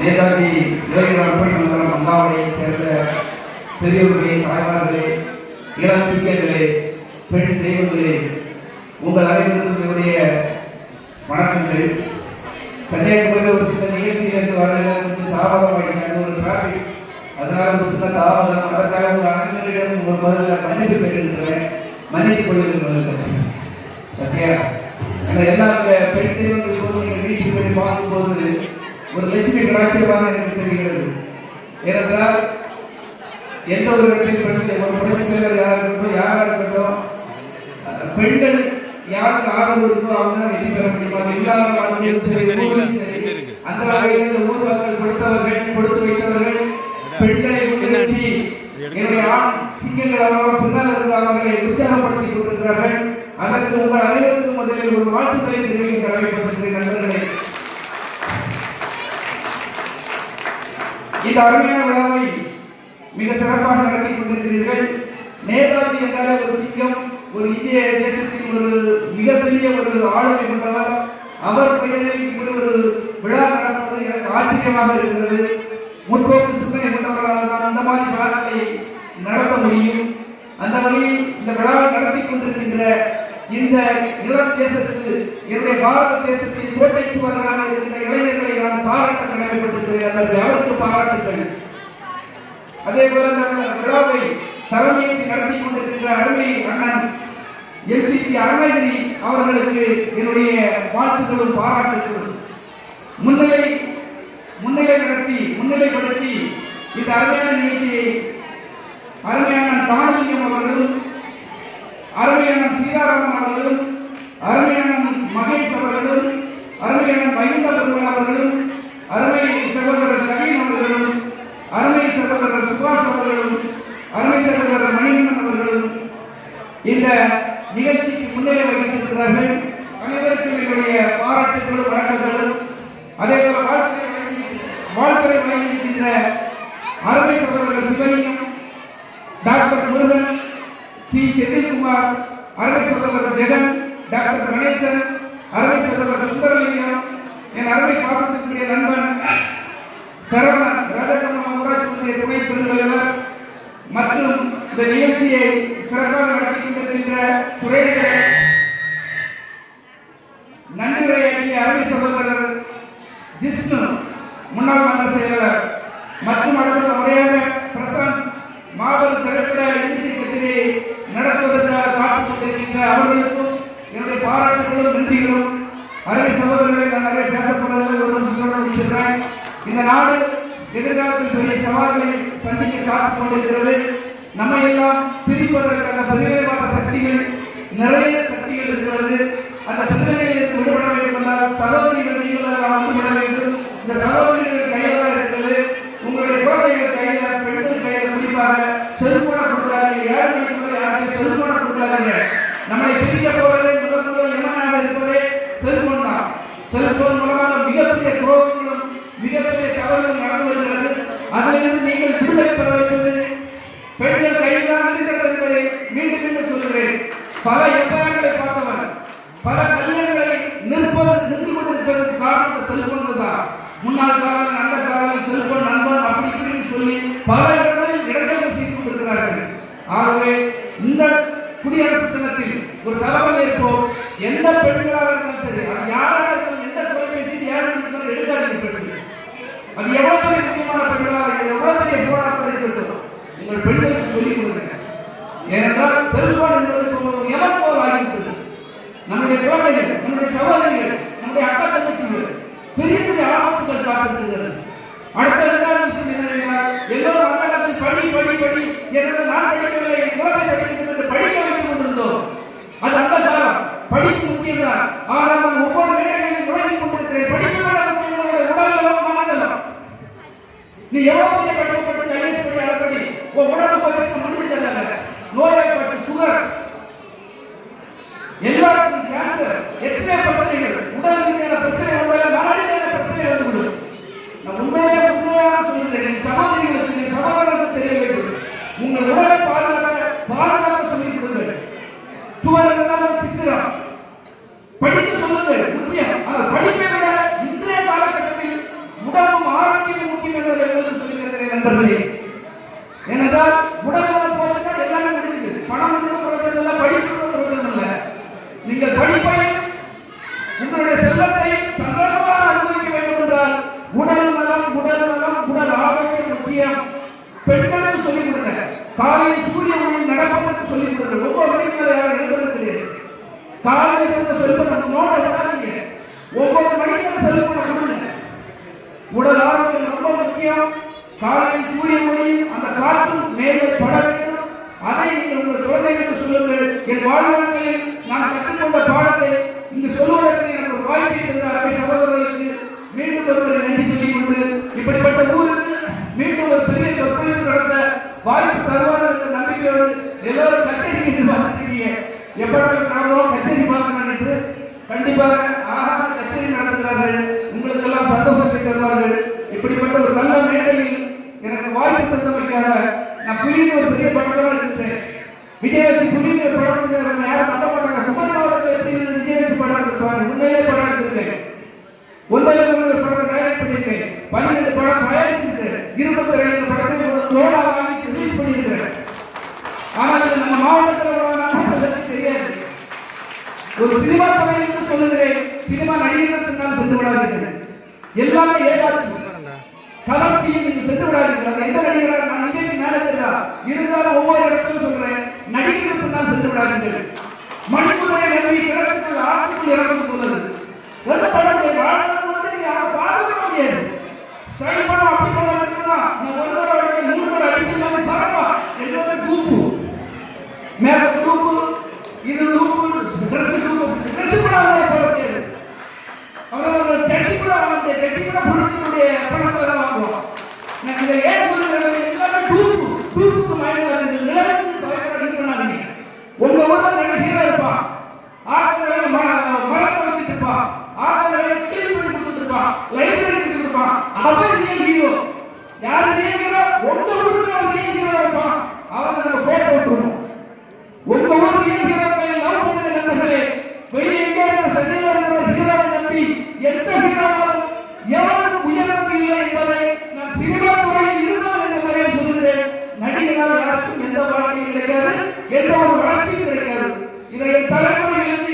நேதாஜி யோகிராம் மண்டலம் அம்மாவளையைச் சேர்ந்த பெரியவர்களே தாய்மார்களே இளம் சிங்கங்களே பெண் தெய்வங்களே உங்கள் அனைவருக்கும் என்னுடைய வணக்கங்கள். கன்னியாகுமரியில் ஒரு சில நிகழ்ச்சியிலிருந்து வர கொஞ்சம் தாமதமாகிடுச்சு ஒரு டிராஃபிக் அதனால் ஒரு சில தாமதம் அதற்காக உங்கள் அனைவரிடம் ஒரு முதல்ல மன்னிப்பு கேட்டிருக்கிறேன் மன்னித்துக் கொள்கிறேன் முதல்ல. ஓகே எல்லா பெண் தெய்வங்கள் போது நீங்கள் வீழ்ச்சி பண்ணி பார்க்கும்போது ஒரு லட்சுமி கலாச்சாரமாக எனக்கு தெரிகிறது. ஏனென்றால் எந்த ஒரு இடத்தில் பெண்கள் ஒரு புரட்சி தலைவர் யாராக இருக்கட்டும் யாராக இருக்கட்டும் பெண்கள் யாருக்கு ஆதரவு இருக்கோ அவங்க தான் வெற்றி பெற முடியும். அது இல்லாத சரி. அந்த வகையில் இந்த ஊர் மக்கள் கொடுத்தவர்கள் கொடுத்து வைத்தவர்கள் பெண்களை என்னுடைய பின்னால் இருந்து அவர்களை உற்சாகப்படுத்திக் கொண்டிருக்கிறார்கள். அதற்கு உங்கள் அனைவருக்கும் முதலில் ஒரு வாழ்த்துக்களை இந்த அருமையான விழாவை மிக சிறப்பாக நடத்தி கொண்டிருக்கிறீர்கள். நேதாஜி என்றாலே ஒரு சிங்கம் ஒரு இந்திய தேசத்தின் ஒரு மிகப்பெரிய ஒரு ஆளுமை கொண்டவர் அவர் பெயரில் இப்படி ஒரு விழா நடப்பது எனக்கு ஆச்சரியமாக இருக்கிறது. முன்போக்கு சிந்தனை கொண்டவர்களால் தான் அந்த மாதிரி விழாக்களை நடத்த முடியும். அந்த வகையில் இந்த விழாவை நடத்தி கொண்டிருக்கின்ற இந்த இளம் தேசத்துக்கு என்னுடைய பாரத தேசத்தின் கோட்டை சுவர்களாக இருக்கின்ற இளைஞர்களை நான் பாராட்ட கடமைப்பட்டிருக்கிறேன் அதற்கு அவருக்கு பாராட்டுகள் அதே போல இந்த விழாவை தலைமையை நடத்தி கொண்டிருக்கின்ற அருமை அண்ணன் எல்சிடி அருணகிரி அவர்களுக்கு என்னுடைய வாழ்த்துக்களும் பாராட்டுகளும் முன்னிலை முன்னிலை நடத்தி முன்னிலைப்படுத்தி இந்த அருமையான நிகழ்ச்சியை அருமையான தானலிங்கம் அவர்களும் அருமையான சீதாராமன் அவர்களும் அருமையான மகேஷ் அவர்களும் அருமையான மகிந்த பெருமாள் அவர்களும் அருமை சகோதரர் நவீன் அவர்களும் அருமை சகோதரர் சுபாஷ் அவர்களும் அருமை சகோதரர் மணிகண்டன் அவர்களும் இந்த நிகழ்ச்சிக்கு முன்னிலை வகித்திருக்கிறார்கள் அனைவருக்கும் என்னுடைய பாராட்டுகளும் வணக்கங்களும். அதே போல வாழ்க்கை வாழ்க்கை வழங்கியிருக்கின்ற அருமை சகோதரர் சிவலிங்கம் டாக்டர் முருகன் பி செந்தில்குமார் அருமை சகோதரர் ஜெகன் டாக்டர் கணேசன் அருமை சகோதரர் சுந்தரலிங்கம் என் அருமை பாசத்திற்குரிய நண்பன் சரவணன் ராஜகம்மா ஊராட்சி துணை பெருந்தலைவர் மற்றும் இந்த நிகழ்ச்சியை சிறப்பாக நடத்தி கொண்டிருக்கின்ற துறையினர். நன்றியுரையாற்றிய அருமை சகோதரர் ஜிஷ்ணு முன்னாள் மன்ற செயலர் மற்றும் அடுத்த முறையாக நன்றிகளும். அருமை சகோதரர்களை நான் நிறைய பேசப்படுவதில் ஒரு நிமிஷத்தோடு முடிச்சிருக்கிறேன் இந்த நாடு எதிர்காலத்தில் பெரிய சவால்களை சந்திக்க காத்துக் கொண்டிருக்கிறது. நம்மை எல்லாம் பிரிப்பதற்கான பரிவேமான சக்திகள் நிறைய சக்திகள் இருக்கிறது. அந்த பின்னணியிலிருந்து விடுபட வேண்டும் என்றால் சகோதரிகள் நீங்கள் அமைந்துவிட வேண்டும். இந்த சகோதரிகள் கையில் தான் இருக்கிறது உங்களுடைய குழந்தைகள் கையில் பெண்கள் கையில் குறிப்பாக செல்போனை கொடுக்காதீங்க. ஏழை கூட யாருக்கும் செல்போனை கொடுக்காதீங்க. நம்மை பிரிக்க போவதே செல்போன் மூலமாக மிகப்பெரிய கோபங்களும் மிகப்பெரிய தவறுகளும் நடந்து வருகிறது அதிலிருந்து நீங்கள் விடுதலை பெற வைப்பது பெண்கள் கையில் தான் மீண்டும் மீண்டும் சொல்கிறேன் பல எப்பாயங்களை பார்த்தவர் பல கல்யாணங்களை நிற்பது நின்று கொண்டிருக்கிறது காரணம் செல்போன் தான் முன்னாள் காலம் அந்த காலம் செல்போன் நண்பன் அப்படி இப்படின்னு சொல்லி பல இடங்களில் இடங்களை செய்து கொண்டிருக்கிறார்கள் ஆகவே இந்த குடியரசு ஒரு சபையில் இருப்போம். எந்த பெண்களாக இருந்தாலும் சரி அது யாராக இருந்தாலும் எந்த தொலைபேசி யாரும் இருந்தாலும் எடுக்காதீங்க பெண்கள். அது எவ்வளவு பெரிய முக்கியமான பெண்களாக எவ்வளவு பெரிய போராட்டம் இருக்கட்டும். உங்கள் பெண்களுக்கு சொல்லிக் கொடுங்க. ஏனென்றால் செல்போன் என்பது இப்போ ஆகிவிட்டது. நம்முடைய குழந்தைகள் நம்முடைய சகோதரிகள் நம்முடைய அக்கா தங்கச்சிகள் பெரிய பெரிய ஆபத்துகள் காத்திருக்கிறது. அடுத்த இரண்டாவது விஷயம் என்னவென்றால் எல்லோரும் அந்த காலத்தில் படி படி படி. என்று நான் படிக்கவில்லை என் குழந்தை படிக்கிறது படிக்க வைத்துக் கொண்டிருந்தோம் அது அந்த காலம் படிப்பு முக்கியம்தான் ஆனால் நான் ஒவ்வொரு வேலைகளையும் உழைத்துக் கொண்டிருக்கிறேன் படிப்பு முக்கியமான உடல்நலம் மனநலம் நீ எவ்வளவு பெரிய படிப்பு படிச்சு ஐஎஸ் படி அடப்படி உன் உடம்பு பரிசு முடிஞ்சு தந்தாங்க நோயப்பட்டு சுகர் எல்லாருக்கும் கேன்சர் எத்தனை பிரச்சனைகள்? உடல் ரீதியான பிரச்சனை வந்தாலும் மன ரீதியான பிரச்சனை வந்து விடும் நான் உண்மையாக உண்மையாக சொல்கிறேன் சமாதிகளுக்கு நீங்கள் சமாதானத்தை தெரிய வேண்டும். உங்கள் உடலை பாதுகாக்க பாதுகாப்பு சொல்லிக் கொடுங்கள் சுவர் இருந்தாலும் சித்திரம். படிக்க சொல்லுங்கள் முக்கியம். ஆனால் படிப்பை விட இன்றைய காலகட்டத்தில் உடலும் ஆரோக்கியம் நண்பர்களே. ஏனென்றால் உடல் நலம் போச்சுன்னா எல்லாமே முடிஞ்சது. பணம் வந்து இல்லை படிப்பு பிரச்சனை இல்லை நீங்கள் படிப்பை உங்களுடைய செல்வத்தை சந்தோஷமாக அனுபவிக்க வேண்டும் என்றால் உடல் நலம் உடல் நலம் உடல் ஆரோக்கியம் முக்கியம். பெண்களுக்கு சொல்லிக் கொடுங்க. காலையில் சூரிய ஒளியில் நடப்பதற்கு சொல்லிக் கொடுங்க. ஒவ்வொரு மணிக்கு மேலே யாரும் எழுதுறது கிடையாது காலையில் இருந்த செல்வம் நோட விடாதீங்க ஒவ்வொரு மணிக்கும் செல்வம் கொடுங்க உடல் ஆரோக்கியம் ரொம்ப முக்கியம். காலையில் சூரிய ஒளி அந்த காற்று மேலே பட வேண்டும். அதை நீங்கள் உங்கள் குழந்தைகளுக்கு சொல்லுங்கள். என் வாழ்நாட்களில் நான் கற்றுக்கொண்ட பாடத்தை இங்கு சொல்வதற்கு எனக்கு ஒரு வாய்ப்பை தந்த அவை சகோதரர்களுக்கு மீண்டும் ஒருவரை நன்றி சொல்லிக் கொண்டு இப்படிப்பட்ட ஊருக்கு மீண்டும் ஒரு பெரிய சொற்பொழிவு நடந்த வாய்ப்பு தருவார்கள் என்ற நம்பிக்கையோடு எல்லோரும் கச்சேரி எதிர்பார்க்கிறீங்க எப்படாவது நாமளும் கச்சேரி பார்க்கணும் என்று கண்டிப்பாக ஆகாத கச்சேரி நடத்துகிறார்கள். உங்களுக்கெல்லாம் சந்தோஷத்தை தருவார்கள் இப்படிப்பட்ட ஒரு நல்ல மேடையில் எனக்கு வாய்ப்பு தந்தமைக்காக நான் புலின்னு ஒரு பெரிய படத்தோடு இருந்தேன் விஜய் வச்சு புலின்னு ஒரு படம் யாரும் நம்ப மாட்டாங்க. குமார் மாவட்டத்தில் எப்படி விஜய் வச்சு படம் எடுத்துப்பாங்க உண்மையிலே படம் எடுத்திருக்கேன் ஒன்பது ஒரு படம் தயாரிப்பு பண்ணியிருக்கேன். பன்னிரெண்டு படம் தயாரிச்சிருக்கேன். இருபத்தி ரெண்டு படத்தை தோழாக ஒரு சினிமா துறையிலிருந்து சொல்லுகிறேன். சினிமா நடிகர்களுக்கு பின்னால் சென்று விடாதீர்கள். எல்லாமே ஏதாச்சும் கவர்ச்சியில் நீங்கள் சென்று விடாதீர்கள். எந்த நடிகராக நான் விஜய்க்கு மேலே செல்லா இருந்தாலும் ஒவ்வொரு இடத்திலும் சொல்றேன் நடிகர்களுக்கு பின்னால் சென்று விடாதீர்கள். மணிப்புரை நம்பி கிடக்கிறது ஆற்றுக்கு இறந்து உள்ளது என்ன படத்தை முடியாது வாழ்க்கை வந்து நீங்க அவரை முடியாது. ஸ்டைல் பண்ண அப்படி பண்ண வேண்டும்னா நான் ஒரு தடவை நூறு தடவை அடிச்சு மாதிரி பரவா எல்லாமே கூப்பு மேல இருப்பான் அவனை நம்ம போட்டோ விட்டுருவோம் உங்க ஊர் ஹீரோக்களை லவ் பண்ணுங்க நண்பர்களே வெளியே எங்கே இருக்கிற சென்னையில் இருக்கிற ஹீரோவை நம்பி எந்த ஹீரோவாலும் எவரும் உயர்வு இல்லை என்பதை நான் சினிமா துறையில் இருந்தோம் என்ற முறையில் சொல்லுகிறேன் நடிகரால் யாருக்கும் எந்த வாழ்க்கையும் கிடைக்காது எந்த ஒரு வளர்ச்சியும் கிடைக்காது. இதை என்